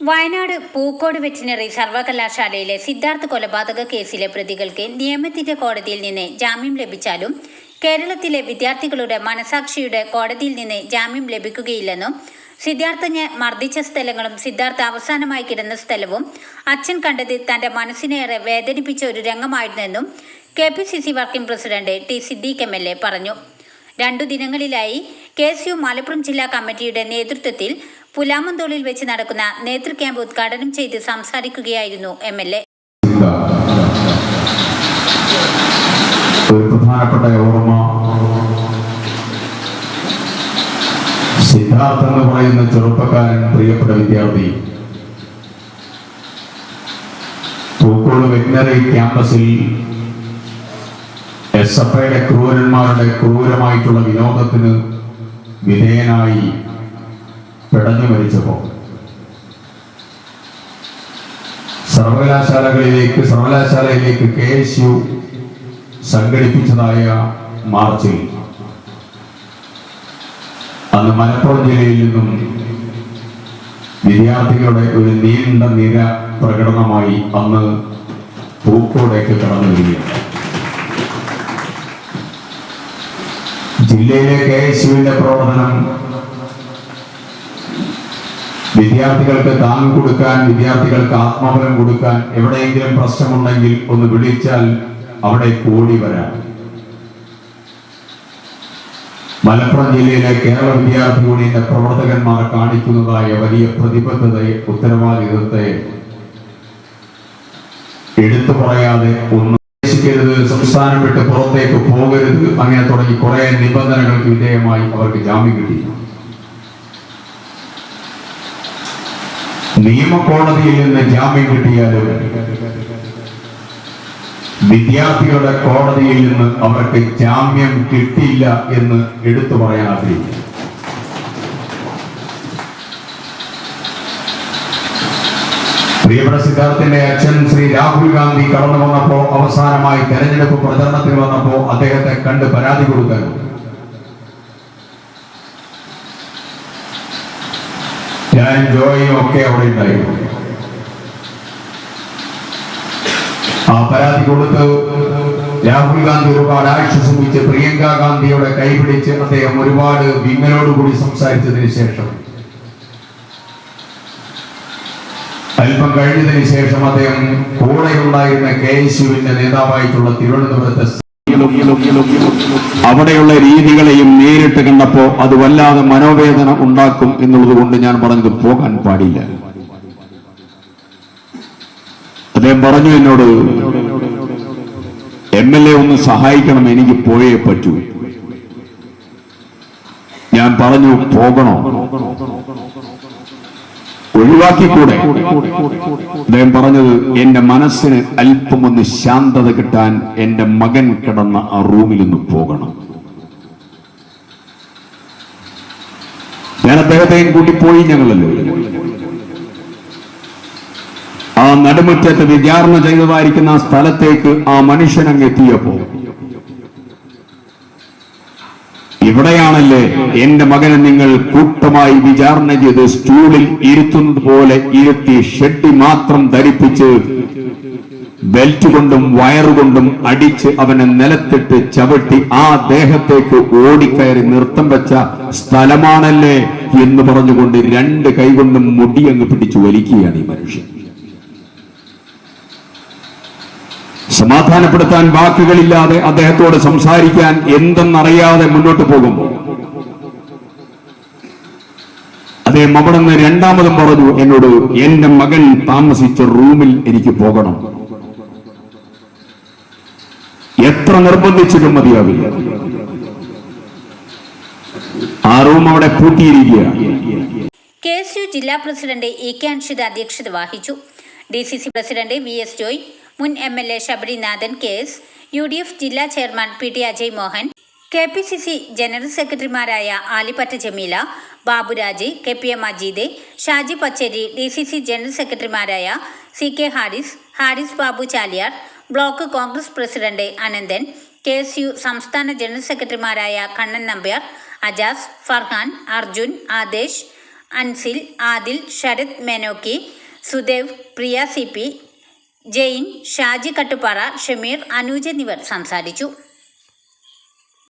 Wayanad Pookode veterinary സർവകലാശാലയിലെ സിദ്ധാർത്ഥ കൊലപാതക കേസിലെ പ്രതികൾക്ക് നിയമത്തിന്റെ കോടതിയിൽ നിന്ന് ജാമ്യം ലഭിച്ചാലും കേരളത്തിലെ വിദ്യാർത്ഥികളുടെ മനസാക്ഷിയുടെ കോടതിയിൽ നിന്ന് ജാമ്യം ലഭിക്കുകയില്ലെന്നും സിദ്ധാർത്ഥനെ മർദ്ദിച്ച സ്ഥലങ്ങളും സിദ്ധാർത്ഥ അവസാനമായി കിടന്ന സ്ഥലവും അച്ഛൻ കണ്ടത് തന്റെ മനസ്സിനേറെ വേദനിപ്പിച്ച ഒരു രംഗമായിരുന്നെന്നും K P C C working president T Siddique M L A പറഞ്ഞു. രണ്ടു ദിനങ്ങളിലായി കെ എസ് യു മലപ്പുറം ജില്ലാ കമ്മിറ്റിയുടെ നേതൃത്വത്തിൽ പുലാമന്തോളിൽ വെച്ച് നടക്കുന്ന നേതൃ ക്യാമ്പ് ഉദ്ഘാടനം ചെയ്ത് സംസാരിക്കുകയായിരുന്നു എം എൽ എ. പ്രധാനപ്പെട്ട ഓർമ്മ. സിദ്ധാർത്ഥ എന്ന് പറയുന്ന ചെറുപ്പക്കാരൻ പ്രിയപ്പെട്ട വിദ്യാർത്ഥി. പൂക്കോട് വെറ്റിനറി ക്യാമ്പസിൽ എസ് എഫ് ഐയുടെ ക്രൂരന്മാരുടെ ക്രൂരമായിട്ടുള്ള വിനോദത്തിന് വിധേയനായി പിടഞ്ഞു മരിച്ചപ്പോൾ സർവകലാശാലകളിലേക്ക് സർവകലാശാലയിലേക്ക് കെ എസ് യു സംഘടിപ്പിച്ചതായ മാർച്ചിൽ അന്ന് മലപ്പുറം ജില്ലയിൽ നിന്നും വിദ്യാർത്ഥികളുടെ ഒരു നീണ്ട നിര പ്രകടനമായി അന്ന് പൂക്കോടേക്ക് കടന്നു വരികയാണ്. ജില്ലയിലെ കെ എസ് യുവിന്റെ പ്രവർത്തനം വിദ്യാർത്ഥികൾക്ക് താങ്ങ് കൊടുക്കാൻ വിദ്യാർത്ഥികൾക്ക് ആത്മബലം കൊടുക്കാൻ എവിടെയെങ്കിലും പ്രശ്നമുണ്ടെങ്കിൽ ഒന്ന് വിളിച്ചാൽ അവിടെ കൂടി വരാം. മലപ്പുറം ജില്ലയിലെ കേരള വിദ്യാർത്ഥി യൂണിയന്റെ പ്രവർത്തകന്മാർ കാണിക്കുന്നതായ വലിയ പ്രതിബദ്ധതയെ ഉത്തരവാദിത്വത്തെ എടുത്തു പറയാതെ ഒന്നും ഉദ്ദേശിക്കരുത് സംസ്ഥാനം വിട്ട് പുറത്തേക്ക് പോകരുത് അങ്ങനെ തുടങ്ങി കുറെ നിബന്ധനകൾക്ക് വിധേയമായി അവർക്ക് ജാമ്യം കിട്ടി. നിയമകോടതിയിൽ നിന്ന് ജാമ്യം കിട്ടിയാലും വിദ്യാർത്ഥികളുടെ കോടതിയിൽ നിന്ന് അവർക്ക് ജാമ്യം കിട്ടിയില്ല എന്ന് എടുത്തു പറയാൻ ആഗ്രഹിക്കുന്നു. പ്രിയപ്പെട്ട സിദ്ധാർത്ഥിന്റെ അച്ഛൻ ശ്രീ രാഹുൽ ഗാന്ധി കടന്നു വന്നപ്പോ അവസാനമായി തെരഞ്ഞെടുപ്പ് പ്രചരണത്തിന് വന്നപ്പോ അദ്ദേഹത്തെ കണ്ട് പരാതി കൊടുക്കാൻ ഞാൻ ജോയും ഒക്കെ അവിടെ ഉണ്ടായിരുന്നു ആ പരാതി കൊടുത്ത് രാഹുൽ ഗാന്ധി ഒരുപാട് ആഴ്ച ആശ്വസിപ്പിച്ച് പ്രിയങ്ക ഗാന്ധിയുടെ കൈപിടിച്ച് അദ്ദേഹം ഒരുപാട് വിങ്ങലോടുകൂടി സംസാരിച്ചതിന് ശേഷം അല്പം കഴിഞ്ഞതിന് ശേഷം അദ്ദേഹം കൂടെയുണ്ടായിരുന്ന കെ എസ് യുവിന്റെ നേതാവായിട്ടുള്ള തിരുവനന്തപുരത്തെ അവിടെയുള്ള രീതികളെയും നേരിട്ട് കണ്ടപ്പോ അത് വല്ലാതെ മനോവേദന ഉണ്ടാക്കും എന്നുള്ളത് കൊണ്ട് ഞാൻ പറഞ്ഞത് പോകാൻ പാടില്ല. അദ്ദേഹം പറഞ്ഞു എന്നോട് എം എൽ എ ഒന്ന് സഹായിക്കണം എനിക്ക് പോയേ പറ്റൂ. ഞാൻ പറഞ്ഞു പോകണോ? ഒഴിവാക്കിക്കൂടെ? അദ്ദേഹം പറഞ്ഞത് എന്റെ മനസ്സിന് അല്പമൊന്ന് ശാന്തത കിട്ടാൻ എന്റെ മകൻ കിടന്ന ആ റൂമിൽ നിന്ന് പോകണം. ഞാൻ അദ്ദേഹത്തെയും കൂട്ടി പോയി ഞങ്ങളല്ലോ? ആ നടുമുറ്റത്ത് വിചാരണ ചെയ്തതായിരിക്കുന്ന ആ സ്ഥലത്തേക്ക് ആ മനുഷ്യൻ ഇവിടെയാണല്ലേ എന്റെ മകനെ നിങ്ങൾ കൂട്ടമായി വിചാരണ ചെയ്ത് സ്റ്റൂളിൽ ഇരുത്തുന്നത് പോലെ ഇരുത്തി ഷെട്ടി മാത്രം ധരിപ്പിച്ച് ബെൽറ്റ് കൊണ്ടും വയറുകൊണ്ടും അടിച്ച് അവനെ നിലത്തിട്ട് ചവിട്ടി ആ ദേഹത്തേക്ക് ഓടിക്കയറി നൃത്തം വെച്ച സ്ഥലമാണല്ലേ എന്ന് പറഞ്ഞുകൊണ്ട് രണ്ട് കൈകൊണ്ടും മുടിയങ്ങ് പിടിച്ചു വലിക്കുകയാണ് ഈ മനുഷ്യൻ. സമാധാനപ്പെടുത്താൻ വാക്കുകളില്ലാതെ അദ്ദേഹത്തോട് സംസാരിക്കാൻ എന്തെന്നറിയാതെ മുന്നോട്ട് പോകുമ്പോൾ അദ്ദേഹം അവിടെ നിന്ന് രണ്ടാമതും പറഞ്ഞു എന്നോട് എന്റെ മകൻ താമസിച്ച റൂമിൽ എനിക്ക് പോകണം. എത്ര നിർബന്ധിച്ചിട്ടും മതിയാവില്ല. ആ റൂം അവിടെ പൂട്ടിയിരിക്കുകയാണ് കെ എസ് യു ജില്ലാ പ്രസിഡന്റ് എ കെ അൻഷിത അധ്യക്ഷത വഹിച്ചു. D C C president V S Joy മുൻ M L A Sabarinathan case U D F ജില്ലാ chairman P T Ajay Mohan K P C C general സെക്രട്ടറിമാരായ Alippatta Jameela Baburaj K P M Majeed Shaji Pacheri D C C general സെക്രട്ടറിമാരായ C K Haris Haris Babu Chaliyar block Congress president Ananthan K S U സംസ്ഥാന general സെക്രട്ടറിമാരായ Kannan Nambiar Ajas Farhan Arjun Adesh Ansil Adil Sarath Menokki Sudev Priya C P Jain Shaji Kattupara Shameer Anuj എന്നിവർ സംസാരിച്ചു.